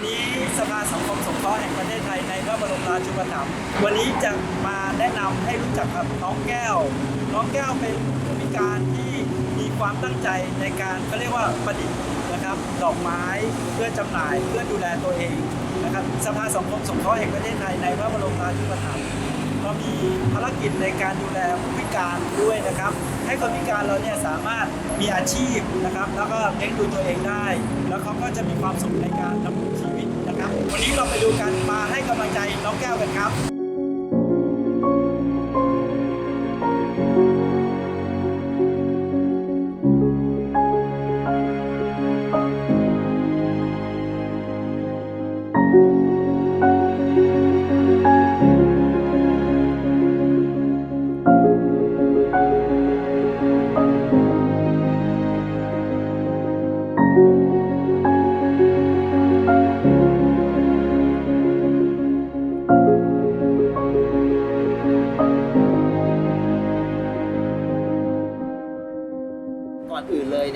วันนี้สภาสังคมสงเคราะห์แห่งประเทศไทยในพระบรมราชูปถัมภ์วันนี้จะมาแนะนำให้รู้จักกับน้องแก้ว น้องแก้วเป็นผู้พิการที่มีความตั้งใจในการเขาเรียกว่าประดิษฐ์นะครับ ดอกไม้เพื่อจำหน่ายเพื่อดูแลตัวเองนะครับสภาสังคมสงเคราะห์แห่งประเทศไทยในพระบรมราชูปถัมภ์เรามีภารกิจในการดูแลผู้พิการด้วยนะครับ ให้คนพิการเราเนี่ยสามารถมีอาชีพนะครับ แล้วก็เลี้ยงดูตัวเองได้ แล้วเขาก็จะมีความสุขในการดำรง วันนี้เราไปดูกัน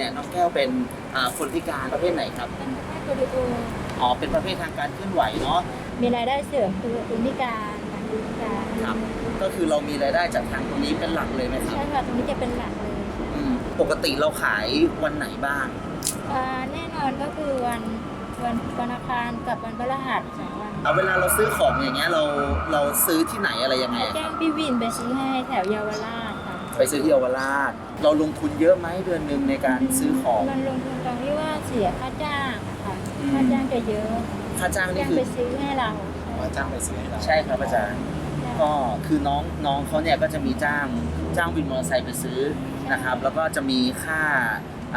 เลยเนี่ยน้องแก้วเป็นอ่าคนพิการประเภทไหนครับ เป็นแค่ตัวดูอ๋อ เป็นประเภททางการเคลื่อนไหวเนาะ มีรายได้เสริมคือคนพิการการพิการครับ ก็คือเรามีรายได้จากทางตรงนี้เป็นหลักเลยไหมครับใช่ค่ะตรงนี้จะเป็นหลักเลยอืมปกติเราขายวันไหนบ้าง อ่าแน่นอนก็คือวันวันวันอังคารกับวันพฤหัสสองวันเอาเวลาเราซื้อของอย่างเงี้ยเราเราซื้อที่ไหนอะไรยังไงคแจ้รังบพี่วินไปซื้อให้แถวเยาวราชค่ะ ไปซื้อที่เยาวราช เราลงทุนเยอะไหมเดือนหนึ่งในการซื้อของ มันลงทุนตรงที่ว่าเสียค่าจ้างค่ะอืม ค่าจ้างจะเยอะค่าจ้างนี่จ้างคือไปซื้อให้เราจ้างไปซื้อให้เราใช่ครับอาจารย์ ก็คือน้องน้องเขาเนี่ยก็จะมีจ้างจ้างวินมอเตอร์ไซค์ไปซื้อนะครับ แล้วก็จะมีค่า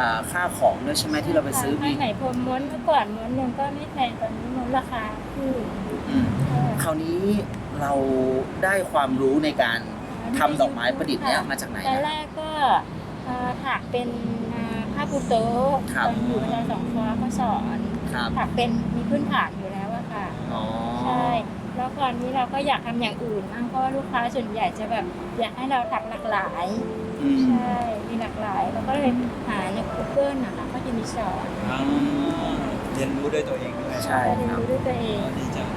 อ่าค่าของด้วยใช่ไหมที่เราไปซื้อผ้ามีไหมพรมม้วนเมื่อก่อนม้วนหนึ่งก็ไม่แพงตอนนี้ม้วนราคาขึ้นอืมคราวนี้เราได้ความรู้ในการ ทำดอกไม้ประดิษฐ์เนี่ยมาจากไหนตอนนะแรกก็เอ่อถักเป็นอ่าผ้าปูโต๊ะครับตอนอยู่อาจารย์สองฟ้าเขาสอนครับถักเป็นมีพื้นฐานอยู่แล้วอะค่ะอ๋อใช่แล้วก่อนนี้เราก็อยากทำอย่างอื่นบ้างเพราะว่าลูกค้าส่วนใหญ่จะแบบอยากให้เราถักหลากหลายอืมใช่มีหลากหลายเราก็เลยหาใน Google นะคะก็จะมีสอนอ่าเรียนรู้ด้วยตัวเองด้วยใช่ก็เรียนครับรู้ด้วยตัวเองดีจัง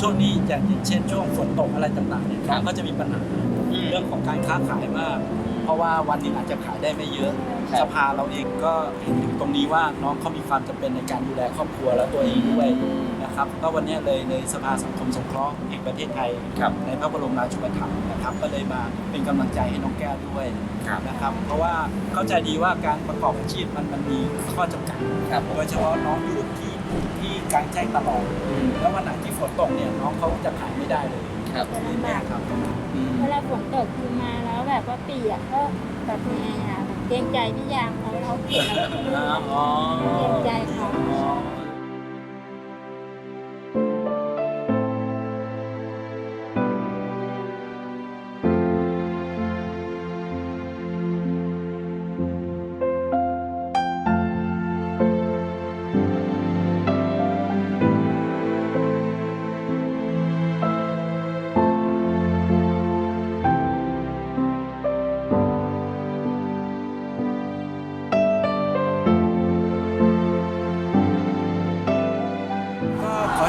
ช่วงนี้อย่างเช่นช่วงฝนตกอะไรต่างๆเนี่ยครับก็จะมีปัญหาอืม เรื่องของการค้าขายมาก เพราะว่าวันหนึงอาจจะขายได้ไม่เยอะครับสภาเราเองก็เห็นถึงตรงนี้ว่าน้องเขามีความจำเป็นในการดูแลครอบครัวและตัวเองด้วยนะครับ ก็วันนี้เลยเลยสภาสังคมสงเคราะห์แห่งประเทศไทย ครับในพระบรมราชูปถัมภ์นะครับ ก็เลยมาเป็นกำลังใจให้น้องแก้วด้วยครับ นะครับ เพราะว่าเข้าใจดีว่าการประกอบอาชีพมันมันมีข้อจำกัด ครับผมโดยเฉพาะน้องอยู่ที่ที่กลางแจ้งตลอดอืมแล้ววันไหนที่ฝนตกเนี่ยน้องเขาจะขายไม่ได้เลย ครับ จะลำบากครับอืมเวลาฝนตกคือมาแล้วแบบว่าเปียกก็แบบไงอะเกรงใจพี่ยามเขาเขาเปียกเราก็ไม่รู้อ๋อ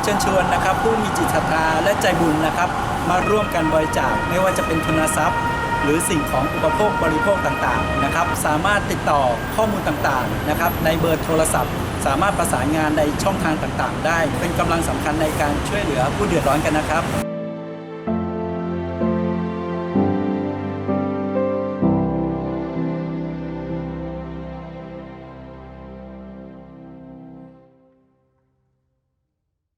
เชิญชวนนะครับ ผู้มีจิตศรัทธาและใจบุญนะครับ มาร่วมกันบริจาคไม่ว่าจะเป็นทุนทรัพย์ หรือสิ่งของอุปโภคบริโภคต่างๆนะครับ สามารถติดต่อข้อมูลต่างๆนะครับ ในเบอร์โทรศัพท์ สามารถประสานงานในช่องทางต่างๆ ได้เป็นกำลังสำคัญในการช่วยเหลือผู้เดือดร้อนกันนะครับ